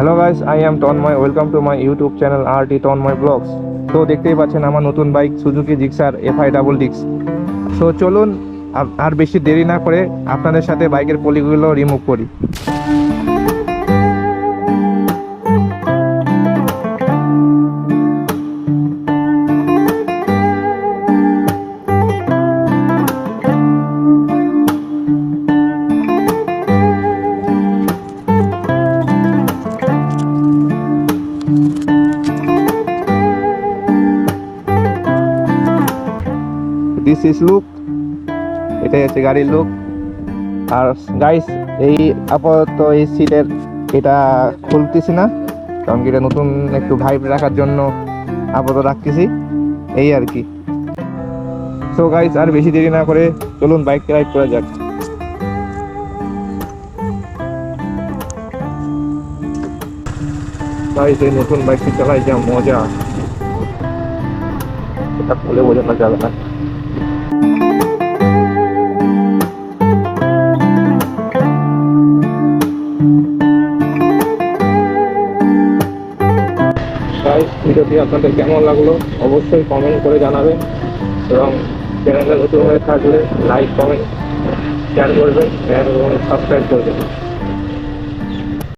Hello guys I am Tanmoy welcome to my YouTube channel R T Tanmoy blogs তো দেখতেই পাচ্ছেন আমার নতুন bike Suzuki Gixxer FI double ডিক্স so চলুন, আর বেশি দেরি না করে আপনাদের সাথে বাইকের পলিগুলো রিমুভ করি। দিস ইজ লুক এটাই হচ্ছে গাড়ির লুক আর গাইস এই আপাতত এই সিটের এটা খুলতেছি না, কারণ কি এটা নতুন একটু ভাইব রাখার জন্য আপাতত রাখতেছি। এই আর কি। সো গাইস আর বেশি দেরি না করে চলুন বাইক রাইড করা যাক। গাইস এই নতুন বাইকটি চালাই, যা মজা। এটা খুলে বোঝানো যাবে না। গাইস ভিডিওটি আপনাদের কেমন লাগল অবশ্যই কমেন্ট করে জানাবেন এবং চ্যানেলে নতুন হয়ে থাকলে লাইক কমেন্ট শেয়ার করবেন। এবং সাবস্ক্রাইব করবেন।